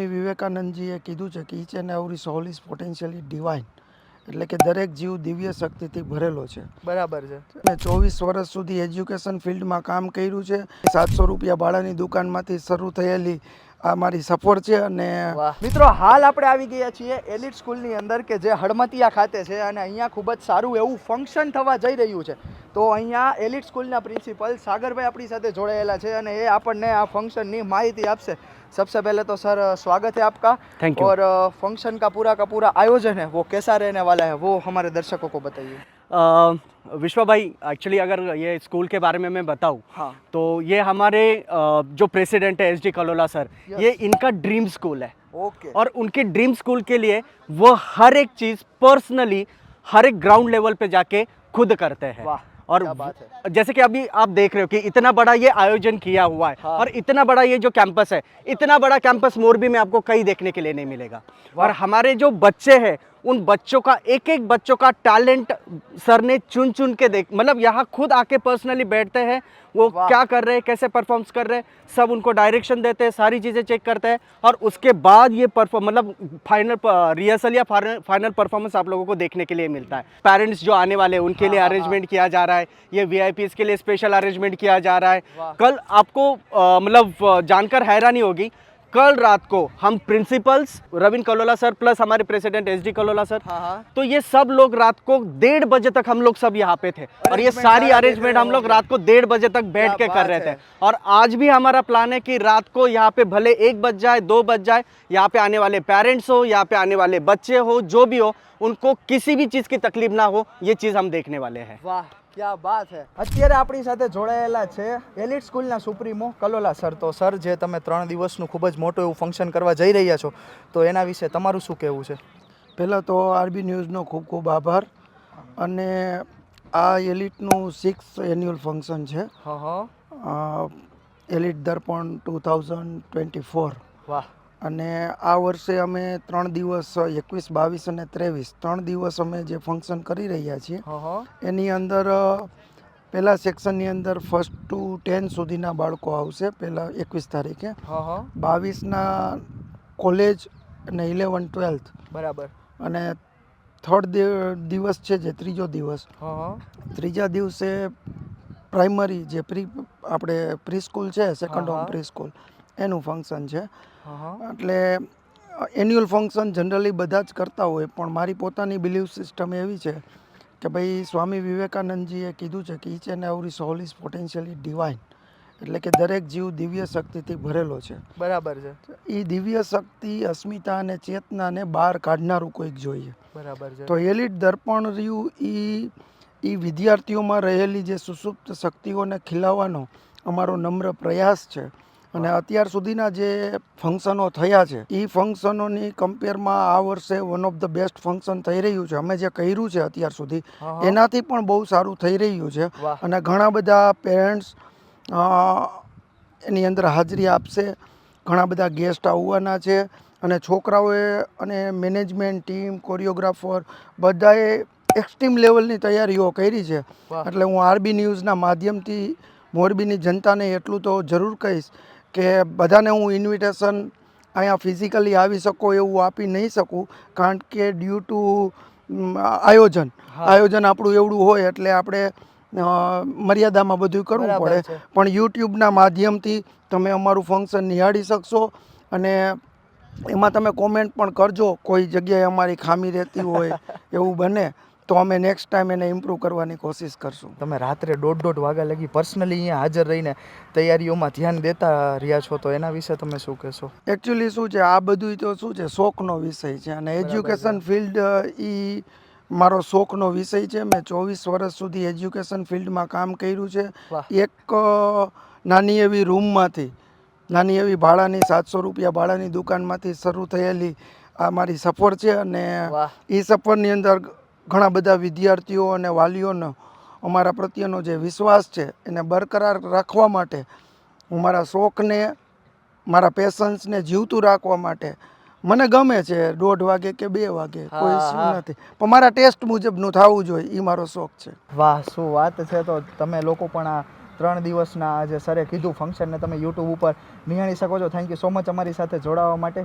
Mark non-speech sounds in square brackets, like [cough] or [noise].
સ્વામી વિવેકાનંદજીએ કીધું છે કે each and every soul is potentially divine એટલે કે દરેક જીવ દિવ્ય શક્તિથી ભરેલો છે. બરાબર છે. મેં ચોવીસ વર્ષ સુધી એજ્યુકેશન ફિલ્ડમાં કામ કર્યું છે. સાતસો રૂપિયા ભાડાની દુકાનમાંથી શરૂ થયેલી આ મારી સફર છે અને મિત્રો હાલ આપણે આવી ગયા છીએ એલિટ સ્કૂલની અંદર કે જે હડમતિયા ખાતે છે અને અહીંયા ખૂબ જ સારું એવું ફંક્શન થવા જઈ રહ્યું છે. તો અહીંયા એલિટ સ્કૂલના પ્રિન્સિપલ સાગરભાઈ આપણી સાથે જોડાયેલા છે અને એ આપણને આ ફંક્શનની માહિતી આપશે. सबसे पहले तो सर स्वागत है आपका। थैंक यू और फ़ंक्शन का पूरा का पूरा आयोजन है वो कैसा रहने वाला है वो हमारे दर्शकों को बताइए। विश्वा भाई एक्चुअली अगर ये स्कूल के बारे में मैं बताऊँ हाँ। तो ये हमारे जो प्रेसिडेंट है एस डी कलोला सर ये इनका ड्रीम स्कूल है। ओके और उनके ड्रीम स्कूल के लिए वो हर एक चीज़ पर्सनली हर एक ग्राउंड लेवल पे जाके खुद करते हैं। वाह, और। जैसे कि अभी आप देख रहे हो कि इतना बड़ा ये आयोजन किया हुआ है हाँ। और इतना बड़ा ये जो कैंपस है इतना बड़ा कैंपस मोरबी में आपको कहीं देखने के लिए नहीं मिलेगा और हमारे जो बच्चे हैं उन बच्चों का एक एक बच्चों का टैलेंट सर ने चुन चुन के देख मतलब यहाँ खुद आके पर्सनली बैठते हैं वो क्या कर रहे हैं कैसे परफॉर्म्स कर रहे हैं सब उनको डायरेक्शन देते हैं सारी चीज़ें चेक करते हैं और उसके बाद ये परफॉर्म मतलब फाइनल रिहर्सल या फाइनल परफॉर्मेंस आप लोगों को देखने के लिए मिलता है। पेरेंट्स जो आने वाले हैं उनके लिए हाँ, हाँ, अरेंजमेंट किया जा रहा है ये वी के लिए स्पेशल अरेंजमेंट किया जा रहा है। कल आपको मतलब जानकर हैरानी होगी कल रात को हम principals Ravindra Kalola sir plus हमारे president S D Kalola sir. हाँ हाँ। तो ये सब लोग रात को डेढ़ बजे तक हम लोग सब यहाँ पे थे। और ये सारी अरेंजमेंट हम लोग रात को डेढ़ बजे तक बैठ के कर रहे थे। और आज भी हमारा प्लान है कि रात को यहाँ पे भले एक बज जाए दो बज जाए यहाँ पे आने वाले पेरेंट्स हो यहाँ पे आने वाले बच्चे हो जो भी हो उनको किसी भी चीज़ की तकलीफ़ ना हो ये चीज़ हम देखने वाले हैं। વાહ ક્યા બાત હે અત્યારે આપણી સાથે જોડાયેલા છે એલિટ સ્કૂલના સુપ્રીમો કલોલા સર. તો સર જે તમે ત્રણ દિવસનું ખૂબ જ મોટું એવું ફંક્શન કરવા જઈ રહ્યા છો તો એના વિશે તમારું શું કહેવું છે? પહેલાં તો આરબી ન્યૂઝનો ખૂબ ખૂબ આભાર. અને આ એલિટનું સિક્સ એન્યુઅલ ફંક્શન છે. હા હા. Elite Darpan two thousand twenty four વાહ. અને આ વર્ષે અમે ત્રણ દિવસ એકવીસ બાવીસ અને ત્રેવીસ ત્રણ દિવસ અમે જે ફંક્શન કરી રહ્યા છીએ એની અંદર પહેલા સેક્શનની અંદર ફર્સ્ટ ટુ ટેન સુધીના બાળકો આવશે પહેલાં એકવીસ તારીખે. બાવીસના કોલેજ અને ઇલેવન ટ્વેલ્થ બરાબર. અને થર્ડ દિવસ છે જે ત્રીજો દિવસ. ત્રીજા દિવસે પ્રાઇમરી જે પ્રી આપણે પ્રી સ્કૂલ છે સેકન્ડ હોમ પ્રી સ્કૂલ એનું ફંક્શન છે. એટલે એન્યુઅલ ફંક્શન જનરલી બધા જ કરતા હોય પણ મારી પોતાની બિલીફ સિસ્ટમ એવી છે કે ભાઈ સ્વામી વિવેકાનંદજીએ કીધું છે કે each and every soul is potentially divine એટલે કે દરેક જીવ દિવ્ય શક્તિથી ભરેલો છે. બરાબર છે. એ દિવ્ય શક્તિ અસ્મિતા અને ચેતનાને બહાર કાઢનારું કોઈક જોઈએ. બરાબર છે. તો એલિટ દર્પણ રહ્યું એ એ વિદ્યાર્થીઓમાં રહેલી જે સુસુપ્ત શક્તિઓને ખીલાવવાનો અમારો નમ્ર પ્રયાસ છે. અને અત્યાર સુધીના જે ફંક્શનો થયા છે એ ફંક્શનોની કમ્પેરમાં આ વર્ષે one of the best function થઈ રહ્યું છે. અમે જે કર્યું છે અત્યાર સુધી. એનાથી પણ બહુ સારું થઈ રહ્યું છે. અને ઘણા બધા પેરેન્ટ્સ એની અંદર હાજરી આપશે. ઘણા બધા ગેસ્ટ આવવાના છે. અને છોકરાઓએ અને મેનેજમેન્ટ ટીમ કોરિયોગ્રાફર બધાએ એક્સ્ટ્રીમ લેવલની તૈયારીઓ કરી છે. એટલે હું આરબી ન્યૂઝના માધ્યમથી મોરબીની જનતાને એટલું તો જરૂર કહીશ કે બધાને હું ઇન્વિટેશન અહીંયા ફિઝિકલી આવી શકો એવું આપી નહીં શકું કારણ કે ડ્યુ ટુ આયોજન. આયોજન આપણું એવડું હોય એટલે આપણે મર્યાદામાં બધું કરવું પડે. પણ યુટ્યુબના માધ્યમથી તમે અમારું ફંક્શન નિહાળી શકશો અને એમાં તમે કોમેન્ટ પણ કરજો. કોઈ જગ્યાએ અમારી ખામી રહેતી હોય [laughs] એવું બને. તો અમે નેક્સ્ટ ટાઈમ એને ઇમ્પ્રૂવ કરવાની કોશિશ કરશું. તમે રાત્રે દોઢ દોઢ વાગ્યા લગી પર્સનલી અહીંયા હાજર રહીને તૈયારીઓમાં ધ્યાન દેતા રહ્યા છો તો એના વિશે તમે શું કહેશો? એકચ્યુઅલી શું છે આ બધું તો શું છે શોખનો વિષય છે અને એજ્યુકેશન ફિલ્ડ એ મારો શોખનો વિષય છે. મેં ચોવીસ વર્ષ સુધી એજ્યુકેશન ફિલ્ડમાં કામ કર્યું છે. એક નાની એવી રૂમમાંથી નાની એવી ભાડાની સાતસો રૂપિયા ભાડાની દુકાનમાંથી શરૂ થયેલી આ મારી સફર છે અને એ સફરની અંદર ઘણા બધા વિદ્યાર્થીઓ અને વાલીઓનો અમારા પ્રત્યેનો જે વિશ્વાસ છે એને બરકરાર રાખવા માટે હું મારા શોખને મારા પેશન્સને જીવતું રાખવા માટે મને ગમે છે દોઢ વાગે કે બે વાગે કોઈ શું નથી. પણ મારા ટેસ્ટ મુજબનું થવું જોઈએ એ મારો શોખ છે. વાહ શું વાત છે તો તમે લોકો પણ આ ત્રણ દિવસના જે સરે કીધું ફંક્શનને તમે યુટ્યુબ ઉપર નિહાળી શકો છો. થેન્ક યુ સો મચ અમારી સાથે જોડાવા માટે.